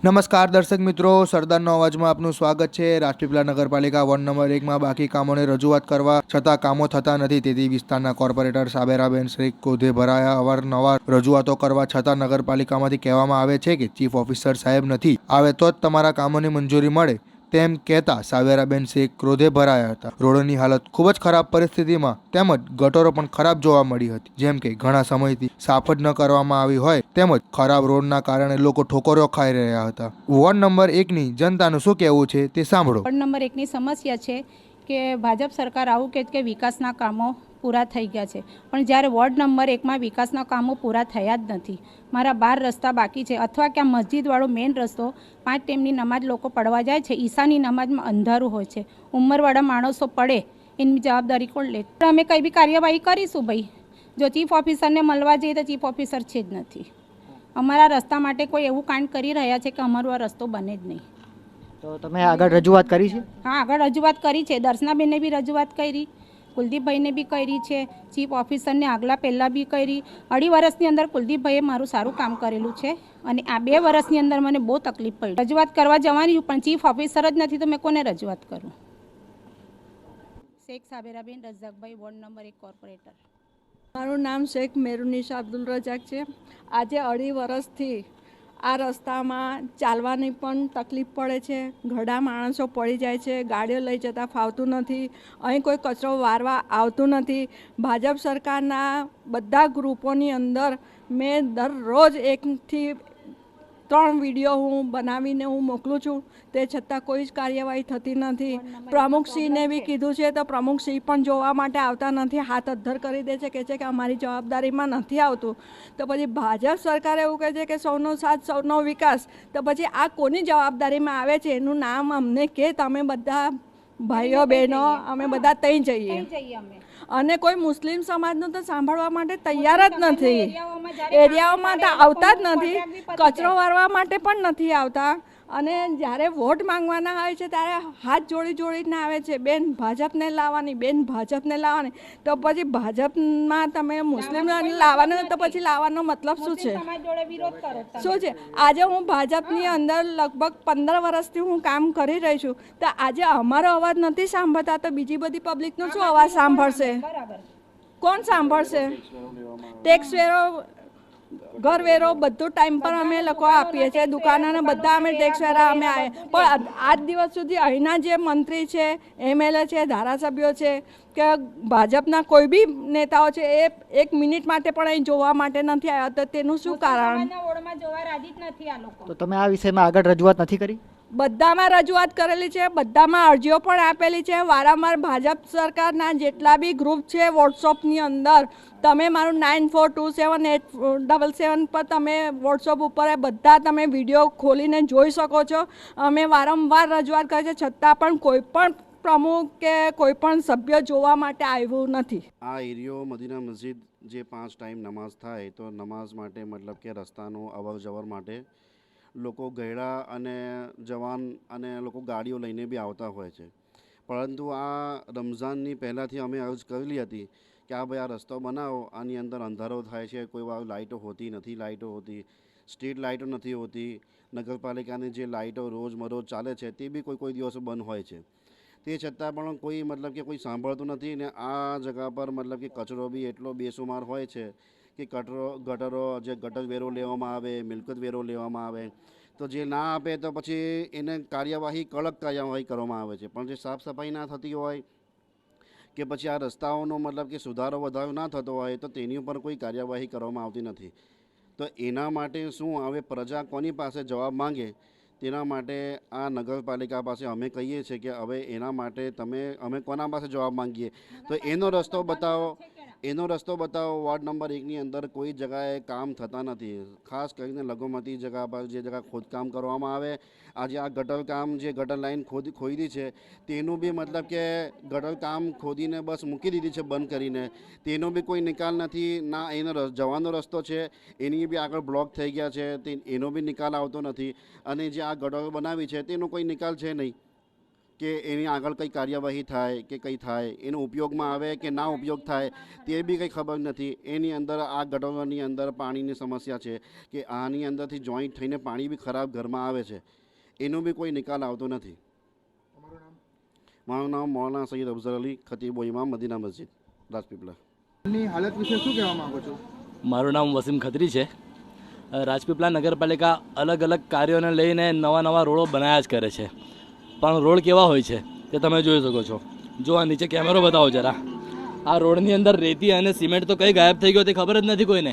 નમસ્કાર દર્શક મિત્રો સરદારનો અવાજમાં આપનું સ્વાગત છે. રાજપીપલા નગરપાલિકા વોર્ડ નંબર એકમાં બાકી કામોને રજૂઆત કરવા છતાં કામો થતા નથી. તેથી વિસ્તારના કોર્પોરેટર સાબેરાબેન શ્રી કોધે ભરાયા. અવારનવાર રજૂઆતો કરવા છતાં નગરપાલિકામાંથી કહેવામાં આવે છે કે ચીફ ઓફિસર સાહેબ નથી. આવે તો જ તમારા કામોની મંજૂરી મળે. તેમ કહેતા સાવેરાબેન શેખ ક્રોધે ભરાયા હતા. રોડની હાલત ખૂબ જ ખરાબ પરિસ્થિતિમાં તેમજ ગટરો પણ ખરાબ જોવા મળી હતી. જેમ કે ઘણા સમયથી સાફ જ ન કરવામાં આવી હોય તેમજ ખરાબ રોડના કારણે લોકો ઠોકરો ખાઈ રહ્યા હતા. વોર્ડ નંબર એકની જનતાનું શું કહેવું છે તે સાંભળો. વોર્ડ નંબર એકની સમસ્યા છે કે ભાજપ સરકાર આવું કે વિકાસના કામો પૂરા થઈ ગયા છે. પણ જ્યારે વોર્ડ નંબર એકમાં વિકાસના કામો પૂરા થયા જ નથી. મારા બાર રસ્તા બાકી છે. અથવા ક્યાં મસ્જિદવાળો મેઇન રસ્તો પાંચ ટાઈમની નમાજ લોકો પડવા જાય છે. ઈશાની નમાજમાં અંધારું હોય છે. ઉંમરવાળા માણસો પડે એની જવાબદારી કોણ લે? અમે કંઈ બી કાર્યવાહી કરીશું ભાઈ. જો ચીફ ઓફિસરને મળવા જઈએ તો ચીફ ઓફિસર છે જ નથી. અમારા રસ્તા માટે કોઈ એવું કાંડ કરી રહ્યા છે કે અમારો આ રસ્તો બને જ નહીં. તો તમે આગળ રજૂઆત કરી છે? હા આગળ રજૂઆત કરી છે. દર્શનાબેનને બી રજૂઆત કરી. કુલદીપભાઈને બી કરી છે. ચીફ ઓફિસરને આગલા પહેલાં બી કરી. અઢી વર્ષની અંદર કુલદીપભાઈએ મારું સારું કામ કરેલું છે અને આ બે વર્ષની અંદર મને બહુ તકલીફ પડી. રજૂઆત કરવા જવાની પણ ચીફ ઓફિસર જ નથી તો મેં કોને રજૂઆત કરું? શેખ સાબેરાબેન રઝાકભાઈ, વોર્ડ નંબર એક કોર્પોરેટર. મારું નામ શેખ મેરુનિશા અબ્દુલ રજાક છે. આજે અઢી વર્ષથી આ રસ્તામાં ચાલવાની પણ તકલીફ પડે છે. ઘડા માણસો પડી જાય છે. ગાડીઓ લઈ જતાં ફાવતું નથી. અહીં કોઈ કચરો વારવા આવતું નથી. ભાજપ સરકારના બધા ગ્રુપોની અંદર મેં દરરોજ એકથી ત્રણ વીડિયો હું બનાવીને હું મોકલું છું. તે છતાં કોઈ જ કાર્યવાહી થતી નથી. પ્રમુખસિંહને બી કીધું છે તો પ્રમુખસિંહ પણ જોવા માટે આવતા નથી. હાથ અદ્ધર કરી દે છે કે છે કે અમારી જવાબદારીમાં નથી આવતું. તો પછી ભાજપ સરકાર એવું કહે છે કે સૌનો સાથ સૌનો વિકાસ. તો પછી આ કોની જવાબદારીમાં આવે છે? એનું નામ અમને કે તમે બધા ભાઈઓ બહેનો અમે બધા ત્યાં જઈએ. અને કોઈ મુસ્લિમ સમાજનું તો સાંભળવા માટે તૈયાર જ નથી. એરિયાઓમાં તો આવતા જ નથી. કચરો વારવા માટે પણ નથી આવતા. અને જ્યારે વોટ માંગવાના હોય છે ત્યારે હાથ જોડી જોડીને આવે છે બેન ભાજપને લાવવાની બેન ભાજપને લાવવાની. તો પછી ભાજપમાં તમે મુસ્લિમ લાવવાનું તો પછી લાવવાનો મતલબ શું છે? સમાજ જોડે વિરોધ કરો તમે. શું છે? આજે હું ભાજપની અંદર લગભગ પંદર વર્ષથી હું કામ કરી રહી છું તો આજે અમારો અવાજ નથી સાંભળતા તો બીજી બધી પબ્લિકનો શું અવાજ સાંભળશે? કોણ સાંભળશે? ટેક્સ વેરો ઘર વેરો બધું ટાઈમ પર અમે લોકો આપીએ છીએ દુકાનોને બધા અમે ટેક્સ વેરા અમે પણ આજ દિવસ સુધી અહીંના જે મંત્રી છે એમએલએ છે ધારાસભ્યો છે કે ભાજપના કોઈ બી નેતાઓ છે એ એક મિનિટ માટે પણ અહીં જોવા માટે નથી આવ્યા તો તેનું શું કારણ? તો તમે આ વિષયમાં આગળ રજૂઆત નથી કરી? બધામાં રજૂઆત કરેલી છે, બધામાં અરજીઓ પણ આપેલી છે. વારંવાર ભાજપ સરકારના જેટલા બી ગ્રુપ છે વોટ્સઅપની અંદર, તમે મારું nine four two seven eight double seven પર તમે વોટ્સઅપ ઉપર બધા તમે વીડિયો ખોલીને જોઈ શકો છો. અમે વારંવાર રજૂઆત કરી છે, છતાં પણ કોઈ પણ પ્રમુખ કે કોઈ પણ સભ્ય જોવા માટે આવ્યું નથી. આ એરિયો મદીના મસ્જિદ જે પાંચ ટાઈમ નમાઝ થાય તો નમાઝ માટે, મતલબ કે રસ્તાનું અવર જવર માટે લોકો ગયડા અને જવાન અને લોકો ગાડીઓ લઈને બી આવતા હોય છે. પરંતુ આ રમઝાનની પહેલાંથી અમે અરજ કરેલી હતી કે આ ભાઈ આ રસ્તો બનાવો, આની અંદર અંધારો થાય છે, કોઈ વાર લાઇટો હોતી નથી લાઇટો હોતી, સ્ટ્રીટ લાઇટો નથી હોતી, નગરપાલિકાની જે લાઇટો રોજમરોજ ચાલે છે તે બી કોઈ કોઈ દિવસ બંધ હોય છે. તે છતાં પણ કોઈ મતલબ કે કોઈ સાંભળતું નથી ને આ જગા પર મતલબ કે કચરો બી એટલો બેસુમાર હોય છે કે કટરો ગટરો જે ગટર વેરો લેવામાં આવે, મિલકત વેરો લેવામાં આવે, તો જે ના આપે તો પછી એને કાર્યવાહી, કડક કાર્યવાહી કરવામાં આવે છે. પણ જે સાફ સફાઈ ના થતી હોય કે પછી આ રસ્તાઓનો મતલબ કે સુધારો, વધારો ના થતો હોય તો તેની ઉપર કોઈ કાર્યવાહી કરવામાં આવતી નથી. તો એના માટે શું હવે પ્રજા કોની પાસે જવાબ માંગે? તેના માટે આ નગરપાલિકા પાસે અમે કહીએ છીએ કે હવે એના માટે તમે, અમે કોના પાસે જવાબ માંગીએ? તો એનો રસ્તો બતાવો. એનો રસ્તો બતાવો, વોર્ડ નંબર એકની અંદર કોઈ જગાએ કામ થતા નથી. ખાસ કરીને લઘુમતી જગા પર જે જગા ખોદકામ કરવામાં આવે, આજે આ ગટર કામ જે ગટર લાઈન ખોદ ખોદી છે, તેનું બી મતલબ કે ગટર કામ ખોદીને બસ મૂકી દીધી છે બંધ કરીને. તેનો બી કોઈ નિકાલ નથી, ના એનો જવાનો રસ્તો છે, એની બી આગળ બ્લોક થઈ ગયા છે, તે, એનો બી નિકાલ આવતો નથી. અને જે આ ગટર બનાવી છે, તેનો કોઈ નિકાલ છે નહીં. કે એની આગળ કંઈ કાર્યવાહી થાય કે કંઈ થાય એનો ઉપયોગમાં આવે કે ના ઉપયોગ થાય તે બી કંઈ ખબર નથી. એની અંદર આ ગટરોની અંદર પાણીની સમસ્યા છે કે આની અંદરથી જોઈન્ટ થઈને પાણી બી ખરાબ ઘરમાં આવે છે. એનો બી કોઈ નિકાલ આવતો નથી. મારું નામ મૌલાના સૈયદ અફઝર અલી ખતીબો ઇમામ મદીના મસ્જિદ રાજપીપળા. હાલત વિશે શું કહેવા માંગો છો? મારું નામ વસીમ ખત્રી છે. રાજપીપળા નગરપાલિકા અલગ અલગ કાર્યોને લઈને નવા નવા રોડો બનાવ્યા જ કરે છે. પણ રોડ કેવા હોય છે તે તમે જોઈ શકો છો. જો આ નીચે કેમેરો બતાવો જરા. આ રોડની અંદર રેતી અને સિમેન્ટ તો કઈ ગાયબ થઈ ગયો તે ખબર જ નથી કોઈને.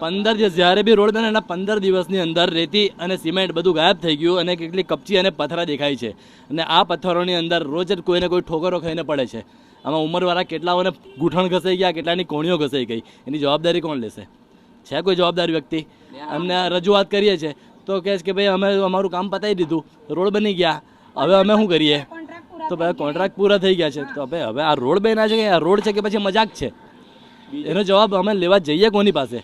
પંદર દિવસ જ્યારે બી રોડ બને એના પંદર દિવસની અંદર રેતી અને સિમેન્ટ બધું ગાયબ થઈ ગયું અને કેટલી કપચી અને પથરા દેખાય છે. અને આ પથ્થરોની અંદર રોજ જ કોઈને કોઈ ઠોકરો ખાઈને પડે છે. આમાં ઉંમરવાળા કેટલાઓને ગૂંઠણ ઘસાઈ ગયા કેટલાની કોણીઓ ઘસાઈ ગઈ. એની જવાબદારી કોણ લેશે? છે કોઈ જવાબદાર વ્યક્તિ? અમને રજૂઆત કરીએ છીએ તો કહે છે કે ભાઈ અમે અમારું કામ પતાવી દીધું. રોડ બની ગયા. હવે અમે શું કરીએ? તો ભાઈ કોન્ટ્રાક્ટ પૂરા થઈ ગયા છે. તો ભાઈ હવે આ રોડ બેના છે કે આ રોડ છે કે પછી મજાક છે? એનો જવાબ અમે લેવા જઈએ કોની પાસે?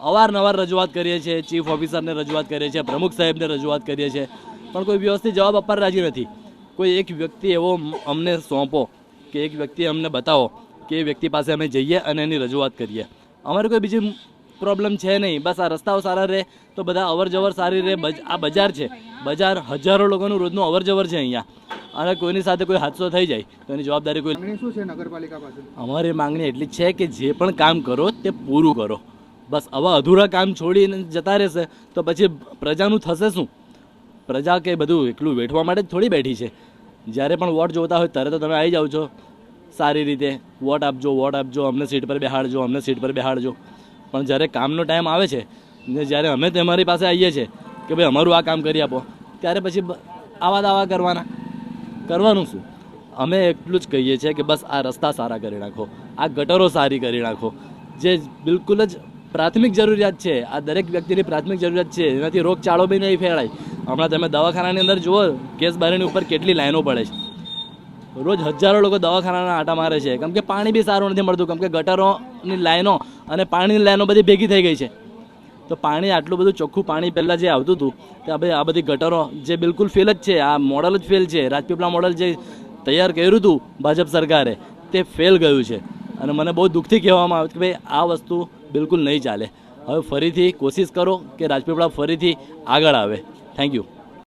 અવારનવાર રજૂઆત કરીએ છીએ ચીફ ઓફિસરને રજૂઆત કરીએ છીએ પ્રમુખ સાહેબને રજૂઆત કરીએ છીએ. પણ કોઈ વ્યવસ્થિત જવાબ આપવા રાજી નથી. કોઈ એક વ્યક્તિ એવો અમને સોંપો કે એક વ્યક્તિ અમને બતાવો કે એ વ્યક્તિ પાસે અમે જઈએ અને એની રજૂઆત કરીએ. અમારે કોઈ બીજી પ્રોબ્લેમ છે નહીં. બસ આ રસ્તાઓ સારા રહે તો બધા અવર જવર સારી રહે. આ બજાર છે. બજાર હજારો લોકોનું રોજનું અવર જવર છે અહીંયા. અને કોઈની સાથે કોઈ હાદસો થઈ જાય તો એની જવાબદારી કોઈ શું છે નગરપાલિકા પાસે? અમારી માંગણી એટલી છે કે જે પણ કામ કરો તે પૂરું કરો. બસ આવા અધૂરા કામ છોડીને જતા રહેશે તો પછી પ્રજાનું થશે શું? પ્રજા કે બધું એટલું વેઠવા માટે જ થોડી બેઠી છે. જ્યારે પણ વોટ જોતા હોય ત્યારે તો તમે આવી જાઓ છો. સારી રીતે વોટ આપજો વોટ આપજો અમને સીટ પર બેહાડજો અમને સીટ પર બેહાડજો. પણ જ્યારે કામનો ટાઈમ આવે છે ને જ્યારે અમે તમારી પાસે આવીએ છીએ કે ભાઈ અમારું આ કામ કરી આપો, ત્યારે પછી આવા દાવા કરવાના. કરવાનું શું? અમે એટલું જ કહીએ છીએ કે બસ આ રસ્તા સારા કરી નાખો, આ ગટરો સારી કરી નાખો. જે બિલકુલ જ પ્રાથમિક જરૂરિયાત છે, આ દરેક વ્યક્તિની પ્રાથમિક જરૂરિયાત છે, એનાથી રોગચાળો બી નહીં ફેલાય. હમણાં તમે દવાખાનાની અંદર જુઓ, કેસ બારીની ઉપર કેટલી લાઈનો પડે છે. રોજ હજારો લોકો દવાખાનાના આટા મારે છે. કેમ કે પાણી બી સારું નથી મળતું, કેમ કે ગટરોની લાઈનો અને પાણીની લાઈનો બધી ભેગી થઈ ગઈ છે. તો પાણી આટલું બધું ચોખ્ખું પાણી પહેલાં જે આવતું હતું, તે હવે આ બધી ગટરો જે બિલકુલ ફેલ જ છે, આ મોડલ જ ફેલ છે, રાજપીપળા મોડલ જે તૈયાર કર્યું હતું ભાજપ સરકારે, તે ફેલ ગયું છે. અને મને બહુ દુઃખથી કહેવામાં આવે કે ભાઈ, આ વસ્તુ બિલકુલ નહીં ચાલે. હવે ફરીથી કોશિશ કરો કે રાજપીપળા ફરીથી આગળ આવે. Thank you